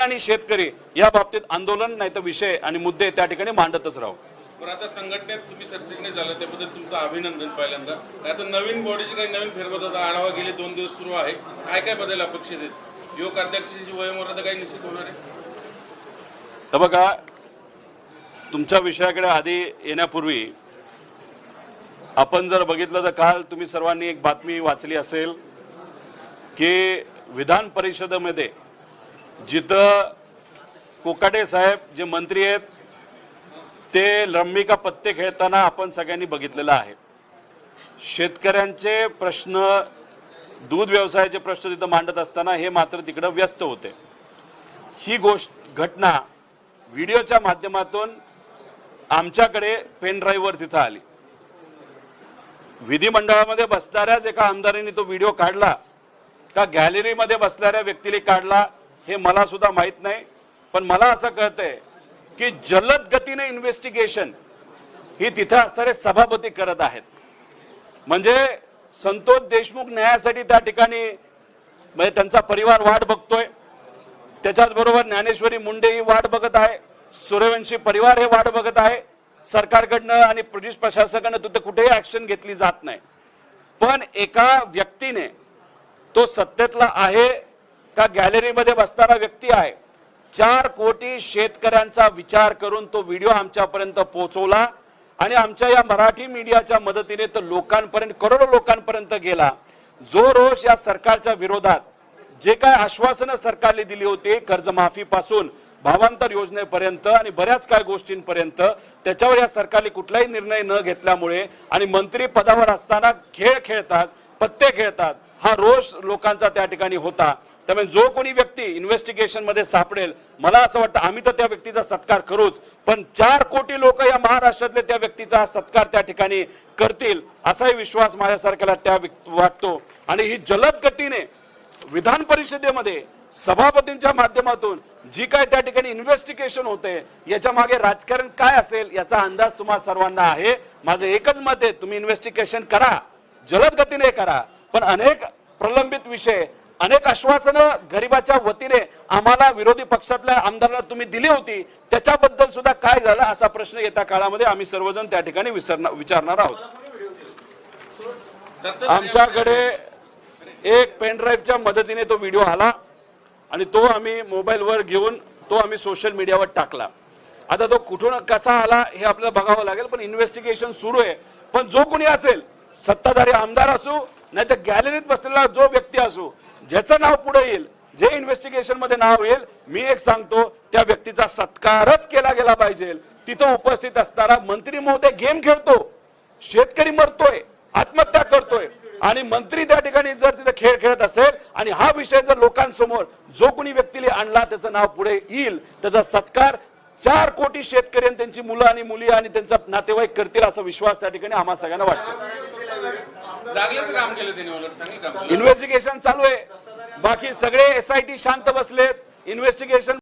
आणि शेतकरी या बाबतीत आंदोलन नाही तर विषय आणि मुद्दे त्या ठिकाणी मांडतच राहू. आता संघटनेत तुम्ही सरचिटणीस झालं त्याबद्दल तुमचं अभिनंदन पहिल्यांदा. आता नवीन बॉडीची काही नवीन फेरबदल आढावा गेले दोन दिवस सुरू आहे. काय काय बदल अपेक्षित आहेत? युवक अध्यक्षाची वयोमर्यादा काही निश्चित होणार आहे? तर बघा तुमच्या विषयाकडे आधी येण्यापूर्वी आपण जर बघितलं तर काल तुम्ही सर्वांनी एक बातमी वाचली असेल की विधान परिषदेमध्ये जिथं कोकाटे साहेब जे मंत्री आहेत ते लंबिका पत्ते खेळताना आपण सगळ्यांनी बघितलेलं आहे. शेतकऱ्यांचे प्रश्न दूध व्यवसायाचे प्रश्न तिथं मांडत असताना हे मात्र तिकडं व्यस्त होते. ही गोष्ट घटना व्हिडिओच्या माध्यमातून आमच्याकडे पेन ड्राईव्हवर तिथं आली. विधिमंडळामध्ये बसणाऱ्याच एका आमदारांनी तो व्हिडिओ काढला का गॅलरीमध्ये बसणाऱ्या व्यक्तीने काढला हे मला सुद्धा माहीत नाही पण मला असं कळतंय की जलद गतीने इन्व्हेस्टिगेशन ही तिथे असणारे सभापती करत आहेत. म्हणजे संतोष देशमुख न्यायासाठी त्या ठिकाणी म्हणजे त्यांचा परिवार वाट बघतोय. त्याच्याचबरोबर ज्ञानेश्वरी मुंडे ही वाट बघत आहे. सूर्यवंशी परिवार हे वाट बघत आहे. सरकारकडनं आणि पोलीस प्रशासनाकडनं तिथे कुठेही ऍक्शन घेतली जात नाही. पण एका व्यक्तीने तो सत्तेतला आहे त्या गॅलरीमध्ये बसणारा व्यक्ती आहे. चार कोटी शेतकऱ्यांचा विचार करून तो व्हिडिओ आमच्यापर्यंत पोहोचवला आणि आमच्या या मराठी मीडियाच्या मदतीने तर लोकांपर्यंत करोडो लोकांपर्यंत गेला. जो रोष या सरकारच्या विरोधात जे काय आश्वासनं सरकारने दिली होती कर्जमाफीपासून भावांतर योजनेपर्यंत आणि बऱ्याच काय गोष्टींपर्यंत त्याच्यावर या सरकारने कुठलाही निर्णय न घेतल्यामुळे आणि मंत्री पदावर असताना खेळ खेळतात पत्ते खेळतात हा रोष लोकांचा त्या ठिकाणी होता. त्यामुळे जो कोणी व्यक्ती इन्व्हेस्टिगेशनमध्ये सापडेल मला असं वाटतं आम्ही तर त्या व्यक्तीचा सत्कार करूच पण चार कोटी लोक या महाराष्ट्रातले त्या व्यक्तीचा सत्कार त्या ठिकाणी करतील असाही विश्वास माझ्यासारख्याला त्या वाटतो. आणि ही जलद गतीने विधान परिषदेमध्ये सभापतींच्या माध्यमातून जी काय त्या ठिकाणी इन्व्हेस्टिगेशन होते याच्या मागे राजकारण काय असेल याचा अंदाज तुम्हाला सर्वांना आहे. माझं एकच मत आहे तुम्ही इन्व्हेस्टिगेशन करा जलद गतीने करा. पण अनेक प्रलंबित विषय अनेक आश्वासनं गरिबाच्या वतीने आम्हाला विरोधी पक्षातल्या आमदारांना तुम्ही दिली होती. त्याच्याबद्दल सुद्धा काय झालं असा प्रश्न येत्या काळामध्ये आम्ही सर्वजण त्या ठिकाणी विसरणार विचारणार आहोत. आमच्याकडे एक पेनड्राईव्हच्या मदतीने तो व्हिडिओ आला आणि तो आम्ही मोबाईलवर घेऊन तो आम्ही सोशल मीडियावर टाकला. आता तो कुठून कसा आला हे आपल्याला बघावं लागेल पण इन्व्हेस्टिगेशन सुरू आहे. पण जो कोणी असेल सत्ताधारी आमदार असू नाही तर गॅलरीत बसलेला जो व्यक्ती असू ज्याचं नाव पुढे येईल जे इन्व्हेस्टिगेशनमध्ये नाव येईल मी एक सांगतो त्या व्यक्तीचा सत्कारच केला गेला पाहिजे. तिथं उपस्थित असणारा मंत्री महोदय गेम खेळतो शेतकरी मरतोय आत्महत्या करतोय. आणि मंत्री त्या ठिकाणी जर तिथे खेळ खेळत असेल आणि हा विषय जर लोकांसमोर जो कोणी व्यक्तीने आणला त्याचं नाव पुढे येईल. त्याचा सत्कार चार कोटी शेतकरी आणि त्यांची मुलं आणि मुली आणि त्यांचा नातेवाईक करतील असा विश्वास त्या ठिकाणी आम्हा सगळ्यांना वाटतो. काम केलं त्यांनी इन्व्हेस्टिगेशन चालू आहे. बाकी सगळे एसआयटी शांत बसलेत. इन्व्हेस्टिगेशन